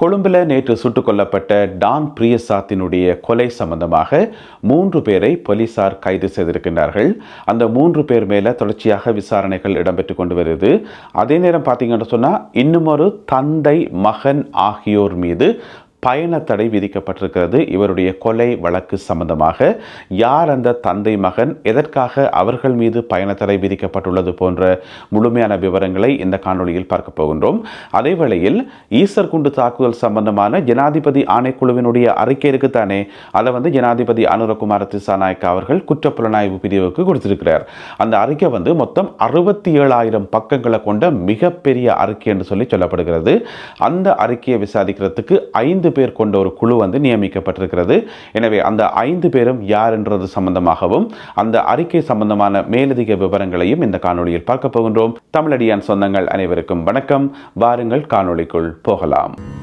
கொழும்பில் நேற்று சுட்டுக் கொல்லப்பட்ட டான் பிரியசாத்தினுடைய கொலை சம்பந்தமாக மூன்று பேரை போலீசார் கைது செய்திருக்கின்றார்கள். அந்த மூன்று பேர் மேலே தொடர்ச்சியாக விசாரணைகள் இடம்பெற்று கொண்டு வருது. அதே நேரம் பார்த்தீங்கன்னு சொன்னால் இன்னும் ஒரு தந்தை மகன் ஆகியோர் மீது பயணத்தடை விதிக்கப்பட்டிருக்கிறது. இவருடைய கொலை வழக்கு சம்பந்தமாக யார் அந்த தந்தை மகன் எதற்காக அவர்கள் மீது பயணத்தடை விதிக்கப்பட்டுள்ளது போன்ற முழுமையான விவரங்களை இந்த காணொளியில் பார்க்க போகின்றோம். அதே வேளையில் ஈசர் குண்டு தாக்குதல் சம்பந்தமான ஜனாதிபதி ஆணைக்குழுவினுடைய அறிக்கை இருக்குத்தானே அதை வந்து ஜனாதிபதி அனுரகுமார திசாநாயக்க அவர்கள் குற்றப்புலனாய்வு பிரிவுக்கு கொடுத்திருக்கிறார். அந்த அறிக்கை வந்து மொத்தம் அறுபத்தி ஏழாயிரம் பக்கங்களை கொண்ட மிகப்பெரிய அறிக்கை என்று சொல்லி சொல்லப்படுகிறது. அந்த அறிக்கையை விசாரிக்கிறதுக்கு ஐந்து பேர் கொண்ட ஒரு குழு வந்து நியமிக்கப்பட்டிருக்கிறது. எனவே அந்த ஐந்து பேரும் யார் என்றது சம்பந்தமாகவும் அந்த அறிக்கை சம்பந்தமான மேலதிக விவரங்களையும் இந்த காணொளியில் பார்க்க போகின்றோம். தமிழடியான் சொந்தங்கள் அனைவருக்கும் வணக்கம். வாருங்கள் காணொளிக்குள் போகலாம்.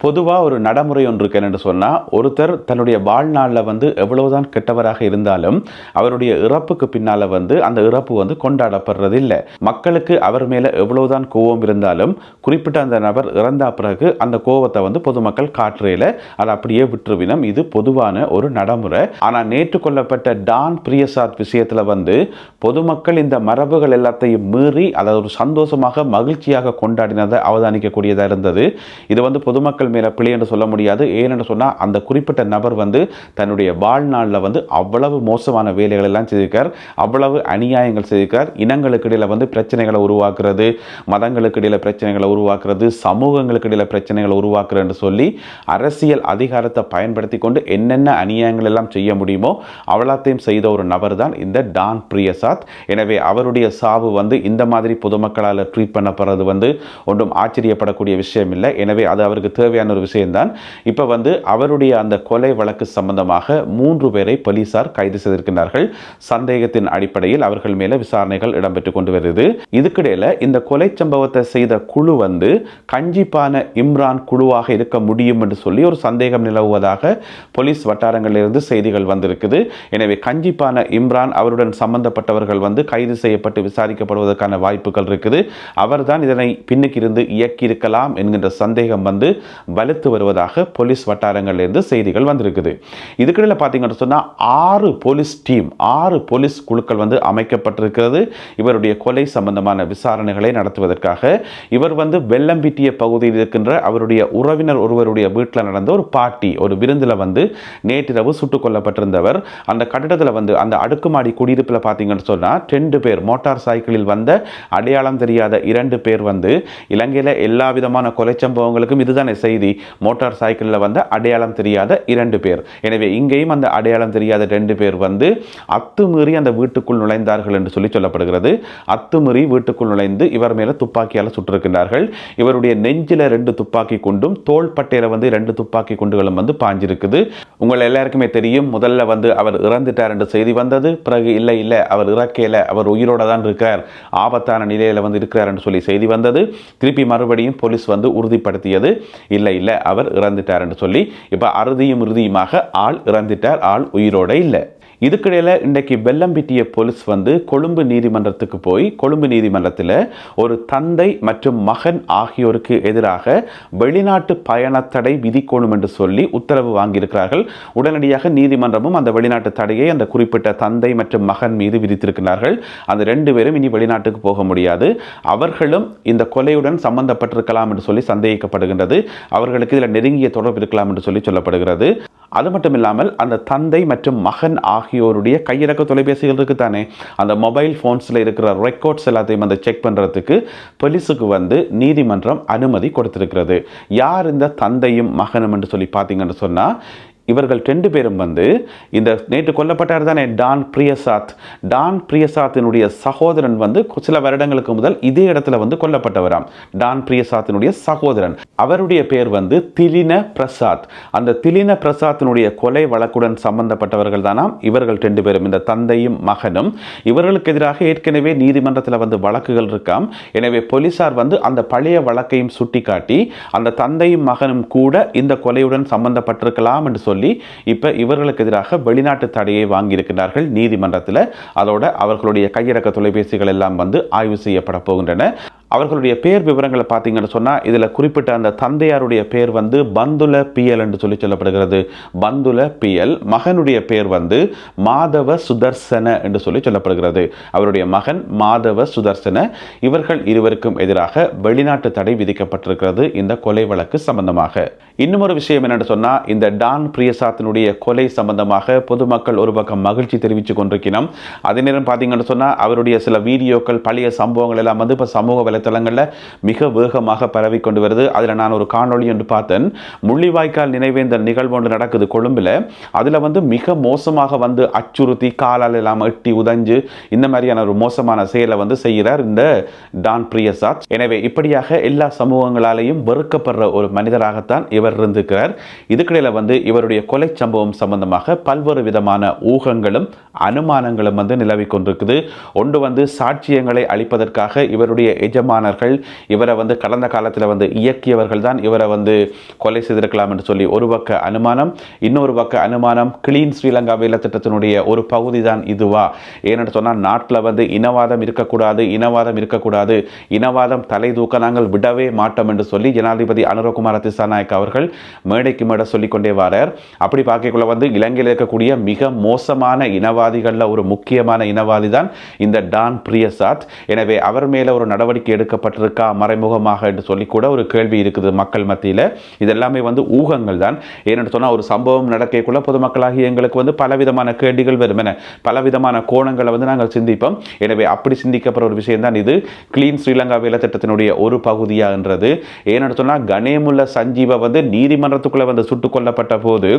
பொதுவாக ஒரு நடைமுறை ஒன்று இருக்கு என்னென்னு சொன்னால் ஒருத்தர் தன்னுடைய வாழ்நாளில் வந்து எவ்வளவுதான் கெட்டவராக இருந்தாலும் அவருடைய இறப்புக்கு பின்னால் வந்து அந்த இறப்பு வந்து கொண்டாடப்படுறது இல்லை மக்களுக்கு அவர் மேலே எவ்வளவுதான் கோபம் இருந்தாலும் குறிப்பிட்ட அந்த நபர் இறந்த பிறகு அந்த கோபத்தை வந்து பொதுமக்கள் காற்றையில் அதை அப்படியே விட்டுருவினம். இது பொதுவான ஒரு நடைமுறை. ஆனால் நேற்று கொல்லப்பட்ட டான் பிரியசாத் விஷயத்தில் வந்து பொதுமக்கள் இந்த மரபுகள் எல்லாத்தையும் மீறி அதை ஒரு சந்தோஷமாக மகிழ்ச்சியாக கொண்டாடினதை அவதானிக்கக்கூடியதாக இருந்தது. இது வந்து பொதுமக்கள் மக்கள் மேலே பிழை என்று சொல்ல முடியாது. ஏனென்று சொன்னால் அந்த குறிப்பிட்ட நபர் வந்து தன்னுடைய வாழ்நாளில் வந்து அவ்வளவு மோசமான வேலைகள் எல்லாம் செய்திருக்கார். அவ்வளவு அநியாயங்கள் செய்திருக்கார். இனங்களுக்கு இடையில் வந்து பிரச்சனைகளை உருவாக்குறது மதங்களுக்கு இடையில் பிரச்சனைகளை உருவாக்குறது சமூகங்களுக்கு இடையில் பிரச்சனைகளை உருவாக்குறது என்று சொல்லி அரசியல் அதிகாரத்தை பயன்படுத்தி கொண்டு என்னென்ன அநியாயங்கள் எல்லாம் செய்ய முடியுமோ அவ்வளோத்தையும் செய்த ஒரு நபர் தான் இந்த டான் பிரியசாத். எனவே அவருடைய சாவு வந்து இந்த மாதிரி பொதுமக்களால் ட்ரீட் பண்ணப்படுறது வந்து ஒன்றும் ஆச்சரியப்படக்கூடிய விஷயம் இல்லை. எனவே அது அவருக்கு தேவை தேவையான ஒரு விஷயம்தான். இப்போ வந்து அவருடைய அந்த கொலை வழக்கு சம்பந்தமாக மூன்று பேரை போலீசார் கைது செய்திருக்கிறார்கள். சந்தேகத்தின் அடிப்படையில் அவர்கள் மேலே விசாரணைகள் இடம்பெற்று கொண்டு வருது. இதுக்கிடையில் இந்த கொலை சம்பவத்தை செய்த குழு வந்து கஞ்சிப்பான இம்ரான் குழுவாக இருக்க முடியும் என்று சொல்லி ஒரு சந்தேகம் நிலவுவதாக போலீஸ் வட்டாரங்களிலிருந்து செய்திகள் வந்திருக்குது. எனவே கஞ்சிப்பான இம்ரான் அவருடன் சம்பந்தப்பட்டவர்கள் வந்து கைது செய்யப்பட்டு விசாரிக்கப்படுவதற்கான வாய்ப்புகள் இருக்குது. அவர்தான் இதனை பின்னுக்கு இருந்து இயக்கியிருக்கலாம் என்கின்ற சந்தேகம் வந்து வலுத்து வருவதாக போலீஸ் வட்டாரங்களிலிருந்து செய்திகள் வந்திருக்குது. இதுக்கிடையில் பார்த்தீங்கன்னு சொன்னால் ஆறு போலீஸ் டீம் ஆறு போலீஸ் குழுக்கள் வந்து அமைக்கப்பட்டிருக்கிறது. இவருடைய கொலை சம்பந்தமான விசாரணைகளை நடத்துவதற்காக. இவர் வந்து வெள்ளம்பிட்டிய பகுதியில் இருக்கின்ற அவருடைய உறவினர் ஒருவருடைய வீட்டில் நடந்த ஒரு பாட்டி ஒரு விருந்தில் வந்து நேற்றிரவு சுட்டுக் கொல்லப்பட்டிருந்தவர். அந்த கட்டிடத்தில் வந்து அந்த அடுக்குமாடி குடியிருப்பில் பார்த்தீங்கன்னு சொன்னால் ரெண்டு பேர் மோட்டார் சைக்கிளில் வந்த அடையாளம் தெரியாத இரண்டு பேர் வந்து இலங்கையில் எல்லா விதமான கொலை சம்பவங்களுக்கும் இதுதானே செய்தி. மோட்டார் சைக்கிளில் வந்த அடையாளம் தெரியாத இரண்டு பேர். எனவே இங்கேயும் அந்த அடையாளம் தெரியாத ரெண்டு பேர் வந்து அத்துமீறி அந்த வீட்டுக்குள் நுழைந்தார்கள் என்று சொல்லி சொல்லப்படுகிறது. அத்துமீறி வீட்டுக்குள் நுழைந்து இவர் மேலே துப்பாக்கியால் சுட்டிருக்கின்றார்கள். இவருடைய நெஞ்சில் ரெண்டு துப்பாக்கி குண்டும் தோள்பட்டையில் வந்து ரெண்டு துப்பாக்கி குண்டுகளும் வந்து பாஞ்சிருக்குது. உங்கள் எல்லாருக்குமே தெரியும் முதல்ல வந்து அவர் இறந்துட்டார் என்று செய்தி வந்தது. பிறகு இல்லை இல்லை அவர் இறக்கையில் அவர் உயிரோட தான் இருக்கிறார். ஆபத்தான நிலையில் வந்து இருக்கிறார் என்று சொல்லி செய்தி வந்தது. திருப்பி மறுபடியும் போலீஸ் வந்து உறுதிப்படுத்தியது. இல்லை இல்லை அவர் இறந்துட்டார் என்று சொல்லி இப்போ அறுதியும் இறுதியுமாக ஆள் இறந்துட்டார் ஆள் உயிரோட இல்லை. இதுக்கிடையில் இன்றைக்கு வெள்ளம்பிட்டிய போலீஸ் வந்து கொழும்பு நீதிமன்றத்துக்கு போய் கொழும்பு நீதிமன்றத்தில் ஒரு தந்தை மற்றும் மகன் ஆகியோருக்கு எதிராக வெளிநாட்டு பயணத்தடை விதிக்கணும் என்று சொல்லி உத்தரவு வாங்கியிருக்கிறார்கள். உடனடியாக நீதிமன்றமும் அந்த வெளிநாட்டு தடையை அந்த குறிப்பிட்ட தந்தை மற்றும் மகன் மீது விதித்திருக்கிறார்கள். அந்த ரெண்டு பேரும் இனி வெளிநாட்டுக்கு போக முடியாது. அவர்களும் இந்த கொலையுடன் சம்பந்தப்பட்டிருக்கலாம் என்று சொல்லி சந்தேகிக்கப்படுகின்றது. அவர்களுக்கு இதில் நெருங்கிய தொடர்பு இருக்கலாம் என்று சொல்லி சொல்லப்படுகிறது. அது மட்டும் இல்லாமல் அந்த தந்தை மற்றும் மகன் ஆகியோருடைய கையிறக்க தொலைபேசிகள் இருக்குது தானே அந்த மொபைல் ஃபோன்ஸில் இருக்கிற ரெக்கார்ட்ஸ் எல்லாத்தையும் வந்து செக் பண்ணுறதுக்கு போலீஸுக்கு வந்து நீதிமன்றம் அனுமதி கொடுத்திருக்கிறது. யார் இந்த தந்தையும் மகனும் என்று சொல்லி பார்த்தீங்கன்னு சொன்னால் இவர்கள் ரெண்டு பேரும் வந்து இந்த நேற்று கொல்லப்பட்டார் தானே டான் பிரியசாத். டான் பிரியசாத்தினுடைய சகோதரன் வந்து சில வருடங்களுக்கு முதல் இதே இடத்துல வந்து கொல்லப்பட்டவராம். டான் பிரியசாத்தினுடைய சகோதரன். அவருடைய பேர் வந்து திலின பிரசாத். அந்த திலின பிரசாத்தினுடைய கொலை வழக்குடன் சம்பந்தப்பட்டவர்கள் தானாம். இவர்கள் ரெண்டு பேரும் இந்த தந்தையும் மகனும். இவர்களுக்கு எதிராக ஏற்கனவே நீதிமன்றத்தில் வந்து வழக்குகள் இருக்காம். எனவே போலீசார் வந்து அந்த பழைய வழக்கையும் சுட்டிக்காட்டி அந்த தந்தையும் மகனும் கூட இந்த கொலையுடன் சம்பந்தப்பட்டிருக்கலாம் என்று சொல்லி சொல்லி இப்போ இவர்களுக்கு எதிராக வெளிநாட்டு தடையை வாங்கியிருக்கிறார்கள் நீதிமன்றத்தில் அதோட அவர்களுடைய கையடக்க தொலைபேசிகள் எல்லாம் வந்து ஆய்வு செய்யப்பட போகின்றன. அவர்களுடைய பேர் விவரங்களை பார்த்தீங்கன்னு சொன்னால் இதில் குறிப்பிட்ட அந்த தந்தையாருடைய பேர் வந்து பந்துல பிஎல் என்று சொல்லி சொல்லப்படுகிறது. பந்துல பிஎல் மகனுடைய பேர் வந்து மாதவ சுதர்சன என்று சொல்லி சொல்லப்படுகிறது. அவருடைய மகன் மாதவ சுதர்சன. இவர்கள் இருவருக்கும் எதிராக வெளிநாட்டு தடை விதிக்கப்பட்டிருக்கிறது இந்த கொலை வழக்கு சம்பந்தமாக. இன்னும் ஒரு விஷயம் என்னென்னு சொன்னால் இந்த டான் பிரியசாத்தினுடைய கொலை சம்பந்தமாக பொதுமக்கள் ஒரு பக்கம் மகிழ்ச்சி தெரிவித்து கொண்டிருக்கணும் அதே நேரம் பார்த்தீங்கன்னு சொன்னால் அவருடைய சில வீடியோக்கள் பழைய சம்பவங்கள் எல்லாம் வந்து இப்போ சமூக வலைத்தளங்களில் மிக வேகமாக பரவி கொண்டு வருது. அதில் நான் ஒரு காணொளி என்று பார்த்தேன். முள்ளிவாய்க்கால் நினைவேந்தல் நிகழ்வு ஒன்று நடக்குது கொழும்பில். அதில் வந்து மிக மோசமாக வந்து அச்சுறுத்தி காலால் எல்லாம் எட்டி உதஞ்சு இந்த மாதிரியான ஒரு மோசமான செயலை வந்து செய்கிறார் இந்த டான் பிரியசாத். எனவே இப்படியாக எல்லா சமூகங்களாலேயும் வெறுக்கப்படுற ஒரு மனிதராகத்தான் இவர் இவர் இருந்திருக்கிறார். இதுக்கிடையில் வந்து இவருடைய கொலை சம்பவம் சம்பந்தமாக பல்வேறு விதமான ஊகங்களும் அனுமானங்களும் வந்து நிலவி கொண்டிருக்குது. ஒன்று வந்து சாட்சியங்களை அளிப்பதற்காக இவருடைய எஜமானர்கள் இவரை வந்து கடந்த காலத்தில் வந்து இயக்கியவர்கள் தான் இவரை வந்து கொலை செய்திருக்கலாம் என்று சொல்லி ஒரு பக்க அனுமானம் இன்னொரு பக்க அனுமானம் கிளீன் ஸ்ரீலங்கா வேலை திட்டத்தினுடைய ஒரு பகுதி தான் இதுவா? ஏன்னு சொன்னால் நாட்டில் வந்து இனவாதம் இருக்கக்கூடாது இனவாதம் இருக்கக்கூடாது இனவாதம் தலை தூக்க நாங்கள் விடவே மாட்டோம் என்று சொல்லி ஜனாதிபதி அனுரகுமார திசாநாயக் அவர்கள் மேடைக்கு மேடை சொல்லிக்கொண்டே வரார். அப்படி பார்க்கக்குள்ள வந்து இலங்கையில் இருக்கக்கூடிய மிக மோசமான இனவாதிகளில் ஒரு முக்கியமான இனவாதி தான் இந்த டான் பிரியசாத். எனவே அவர் மேலே ஒரு நடவடிக்கை எடுக்கப்பட்டிருக்கா மறைமுகமாக என்று சொல்லி கூட ஒரு கேள்வி இருக்குது மக்கள் மத்தியில். இதெல்லாமே வந்து ஊகங்கள் தான் ஏன்னு சொன்னால் ஒரு சம்பவம் நடக்கக்குள்ள பொதுமக்களாகி எங்களுக்கு வந்து பலவிதமான கேள்விகள் வரும் என பலவிதமான கோணங்களை வந்து நாங்கள் சிந்திப்போம். எனவே அப்படி சிந்திக்கப்படுற ஒரு விஷயம் தான் இது. கிளீன் ஸ்ரீலங்கா வேலை திட்டத்தினுடைய ஒரு பகுதியான்றது ஏன்னு சொன்னால் கணேமுல்ல சஞ்சீவ வந்து நீதிமன்றத்துக்குள்ளே வந்து சுட்டுக் கொல்லப்பட்ட போது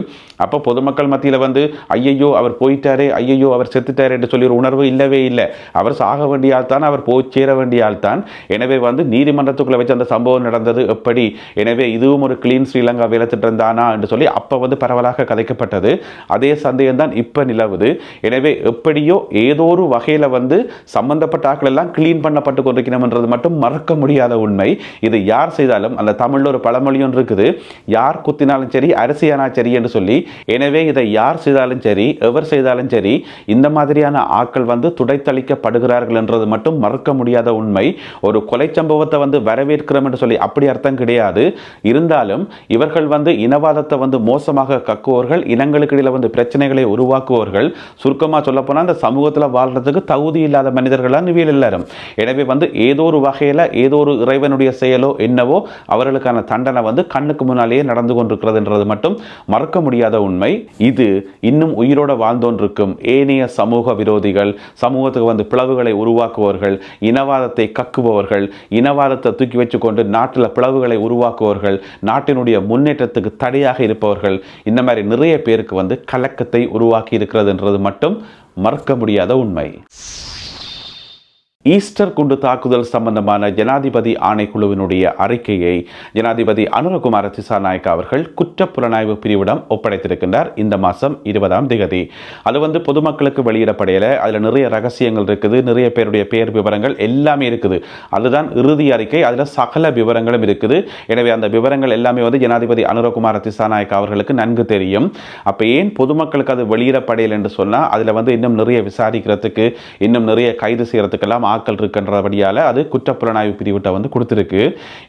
அப்போ பொதுமக்கள் மத்தியில் வந்து ஐயையோ அவர் போயிட்டாரே ஐயையோ அவர் செத்துட்டார் என்று சொல்லி ஒரு உணர்வு இல்லவே இல்லை. அவர் சாக வேண்டியால் தான் அவர் போய் சேர வேண்டியால் தான் எனவே வந்து நீதிமன்றத்துக்குள்ளே வச்சு அந்த சம்பவம் நடந்தது எப்படி? எனவே இதுவும் ஒரு கிளீன் ஸ்ரீலங்கா வேலை திட்டம் தானா என்று சொல்லி அப்போ வந்து பரவலாக கதைக்கப்பட்டது. அதே சந்தேகம் தான் இப்போ நிலவுது. எனவே எப்படியோ ஏதோ ஒரு வகையில் வந்து சம்பந்தப்பட்ட ஆக்கள் எல்லாம் கிளீன் பண்ணப்பட்டு கொண்டிருக்கணும்ன்றது மட்டும் மறக்க முடியாத உண்மை. இது யார் செய்தாலும் அந்த தமிழில் ஒரு பழமொழியும் இருக்குது. யார் குத்தினாலும் சரி அரசியானா சரி என்று சொல்லி எனவே இதை யார் செய்தாலும் சரி எவர் செய்தாலும் சரி இந்த மாதிரியான ஆட்கள் வந்து துடைத்தளிக்கப்படுகிறார்கள் என்றது மட்டும் மறுக்க முடியாத உண்மை. ஒரு கொலை சம்பவத்தை வந்து வரவேற்கிறோம் என்று சொல்லி அப்படி அர்த்தம் கிடையாது. இருந்தாலும் இவர்கள் வந்து இனவாதத்தை வந்து மோசமாக கக்குவர்கள் இனங்களுக்கு இடையில் வந்து பிரச்சனைகளை உருவாக்குவர்கள். சுருக்கமாக சொல்ல போனால் அந்த சமூகத்தில் வாழ்றதுக்கு தகுதி இல்லாத மனிதர்களாக நிவியல் எல்லாரும். எனவே வந்து ஏதோ ஒரு வகையில் ஏதோ ஒரு இறைவனுடைய செயலோ என்னவோ அவர்களுக்கான தண்டனை வந்து கண்ணுக்கு முன்னாலேயே நடந்து கொண்டிருக்கிறதுன்றது மட்டும் மறக்க முடியாத உண்மை. இது இன்னும் உயிரோட வாழ்ந்தோன்றிருக்கும் ஏனைய சமூக விரோதிகள் சமூகத்துக்கு வந்து பிளவுகளை உருவாக்குபவர்கள் இனவாதத்தை கக்குபவர்கள் இனவாதத்தை தூக்கி வச்சுக்கொண்டு நாட்டில் பிளவுகளை உருவாக்குபவர்கள் நாட்டினுடைய முன்னேற்றத்துக்கு தடையாக இருப்பவர்கள் இந்த மாதிரி நிறைய பேருக்கு வந்து கலக்கத்தை உருவாக்கி இருக்கிறதுன்றது மட்டும் மறக்க முடியாத உண்மை. ஈஸ்டர் குண்டு தாக்குதல் சம்பந்தமான ஜனாதிபதி ஆணைக்குழுவினுடைய அறிக்கையை ஜனாதிபதி அனுரகுமார திசாநாயக் அவர்கள் குற்றப்புலனாய்வு பிரிவிடம் ஒப்படைத்திருக்கின்றார். இந்த மாதம் இருபதாம் திகதி. அது வந்து பொதுமக்களுக்கு வெளியிடப்படையில. அதில் நிறைய ரகசியங்கள் இருக்குது. நிறைய பேருடைய பெயர் விவரங்கள் எல்லாமே இருக்குது. அதுதான் இறுதி அறிக்கை. அதில் சகல விவரங்களும் இருக்குது. எனவே அந்த விவரங்கள் எல்லாமே வந்து ஜனாதிபதி அனுரகுமார திசாநாயக் அவர்களுக்கு நன்கு தெரியும். அப்போ ஏன் பொதுமக்களுக்கு அது வெளியிடப்படையில் என்று சொன்னால் அதில் வந்து இன்னும் நிறைய விசாரிக்கிறதுக்கு இன்னும் நிறைய கைது செய்கிறதுக்கெல்லாம் ஆட்கள் இருக்கின்றபடியால் அது குற்றப்புலனாய்வு பிரிவிட்ட வந்து கொடுத்துருக்கு.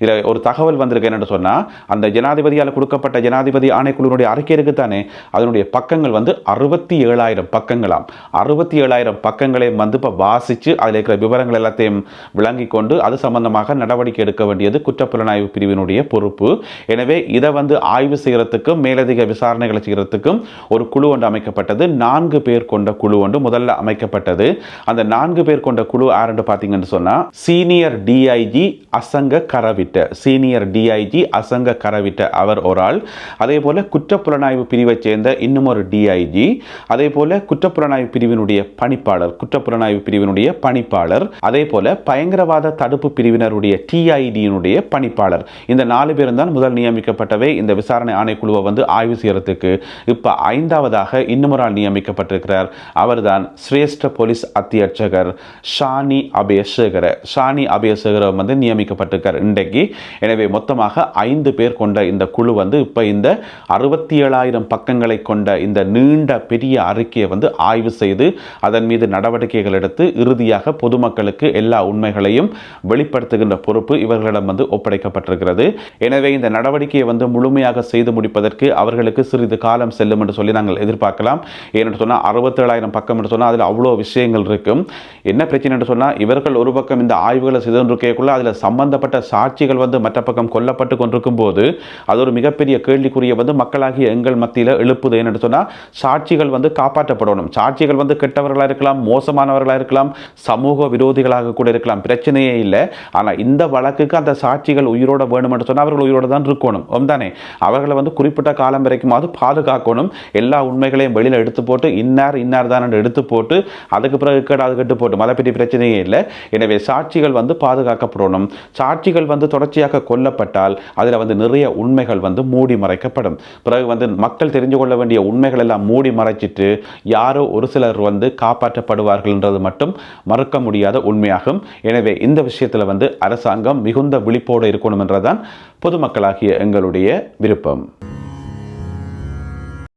இதில் ஒரு தகவல் வந்திருக்கு என்னென்னு சொன்னால் அந்த ஜனாதிபதியால் கொடுக்கப்பட்ட ஜனாதிபதி ஆணைக்குழுவினுடைய அறிக்கை இருக்கு தானே? அதனுடைய பக்கங்கள் வந்து அறுபத்தி ஏழாயிரம் பக்கங்களாம். அறுபத்தி ஏழாயிரம் பக்கங்களையும் வந்து இப்போ வாசித்து அதில் இருக்கிற விவரங்கள் எல்லாத்தையும் விளங்கி கொண்டு அது சம்பந்தமாக நடவடிக்கை எடுக்க வேண்டியது குற்றப்புலனாய்வு பிரிவினுடைய பொறுப்பு. எனவே இதை வந்து ஆய்வு செய்கிறதுக்கும் மேலதிக விசாரணைகளை செய்கிறதுக்கும் ஒரு குழு ஒன்று அமைக்கப்பட்டது. நான்கு பேர் கொண்ட குழு ஒன்று முதல்ல அமைக்கப்பட்டது. அந்த நான்கு பேர் கொண்ட குழு யாருன்னு பார்த்தீங்கன்னு சொன்னால் senior DIG Asanga Karawita senior DIG Asanga Karawita அவர் ஒரு ஆள். அதே போல குற்றப்புலனாய்வு பிரிவை சேர்ந்த இன்னும் ஒரு டிஐஜி அதே போல குற்றப்புலனாய்வு பிரிவினுடைய பணிப்பாளர் குற்றப்புலனாய்வு பிரிவினுடைய பணிப்பாளர். அதே போல பயங்கரவாத தடுப்பு பிரிவினருடைய டிஐடியினுடைய பணிப்பாளர். இந்த நாலு பேரும் தான் முதல் நியமிக்கப்பட்டவை. இந்த விசாரணை ஆணைக்குழுவை வந்து ஆய்வு செய்யறதுக்கு இப்போ ஐந்தாவதாக இன்னும் ஒரு ஆள் நியமிக்கப்பட்டிருக்கிறார். அவர்தான் சிரேஷ்ட போலீஸ் அத்தியட்சகர் ஷானி அபயசேகர ஷானி அபயசேகர வந்து நியமிக்கப்பட்டிருக்கார் இன்றைக்கு. எனவே மொத்தமாக ஐந்து பேர் கொண்ட இந்த குழு வந்து இப்போ இந்த அறுபத்தி ஏழாயிரம் பக்கங்களை கொண்ட இந்த நீண்ட பெரிய அறிக்கையை வந்து ஆய்வு செய்து அதன் மீது நடவடிக்கைகள் எடுத்து இறுதியாக பொதுமக்களுக்கு எல்லா உண்மைகளையும் வெளிப்படுத்துகின்ற பொறுப்பு இவர்களிடம் வந்து ஒப்படைக்கப்பட்டிருக்கிறது. எனவே இந்த நடவடிக்கையை வந்து முழுமையாக செய்து முடிப்பதற்கு அவர்களுக்கு சிறிது காலம் செல்லும் என்று சொல்லி நாங்கள் எதிர்பார்க்கலாம். ஏனென்று சொன்னால் அறுபத்தேழாயிரம் பக்கம் என்று சொன்னால் அதில் அவ்வளோ விஷயங்கள் இருக்கும். என்ன பிரச்சனை என்று சொன்னால் இவர்கள் ஒரு பக்கம் இந்த ஆய்வுகளை செய்து கொண்டிருக்கக்குள்ள அதில் சம்பந்தப்பட்ட சாட்சிகள் வந்து மற்ற பக்கம் கொல்லப்பட்டு கொண்டிருக்கும் போது அது ஒரு மிகப்பெரிய கேள்விக்குரிய வந்து மக்களாகிய எங்கள் மத்தியில் எழுப்புது. என்னென்னு சொன்னால் சாட்சிகள் வந்து காப்பாற்றப்படணும். சாட்சிகள் வந்து கெட்டவர்களாக இருக்கலாம் மோசமானவர்களாக இருக்கலாம் சமூக விரோதிகளாக கூட இருக்கலாம். பிரச்சனையே இல்லை. ஆனால் இந்த வழக்குக்கு அந்த சாட்சிகள் உயிரோட வேணும்னு சொன்னால் அவர்கள் உயிரோட தான் இருக்கணும். தானே அவர்களை வந்து குறிப்பிட்ட காலம் வரைக்குமாவது பாதுகாக்கணும். எல்லா உண்மைகளையும் வெளியில் எடுத்து போட்டு இன்னார் இன்னார் தான் எடுத்து போட்டு அதுக்கு பிறகு கேடாது கட்டு போட்டு அதை பிரச்சனையே இல்லை. எனவே சாட்சிகள் வந்து பாதுகாக்கப்படணும். சாட்சிகள் வந்து தொடர்ச்சியாக கொல்லப்பட்டால் அதில் வந்து நிறைய உண்மைகள் வந்து மூடி மறைக்கப்படும். பிறகு வந்து மக்கள் தெரிஞ்சு கொள்ள வேண்டிய உண்மைகள் எல்லாம் மூடி மறைச்சிட்டு யாரோ ஒரு சிலர் வந்து காப்பாற்றப்படுவார்கள்ன்றது மட்டும் மறுக்க முடியாத உண்மையாகும். எனவே இந்த விஷயத்தில் வந்து அரசாங்கம் மிகுந்த விழிப்போடு இருக்கணும் என்றதான் பொதுமக்களாகிய எங்களுடைய விருப்பம்.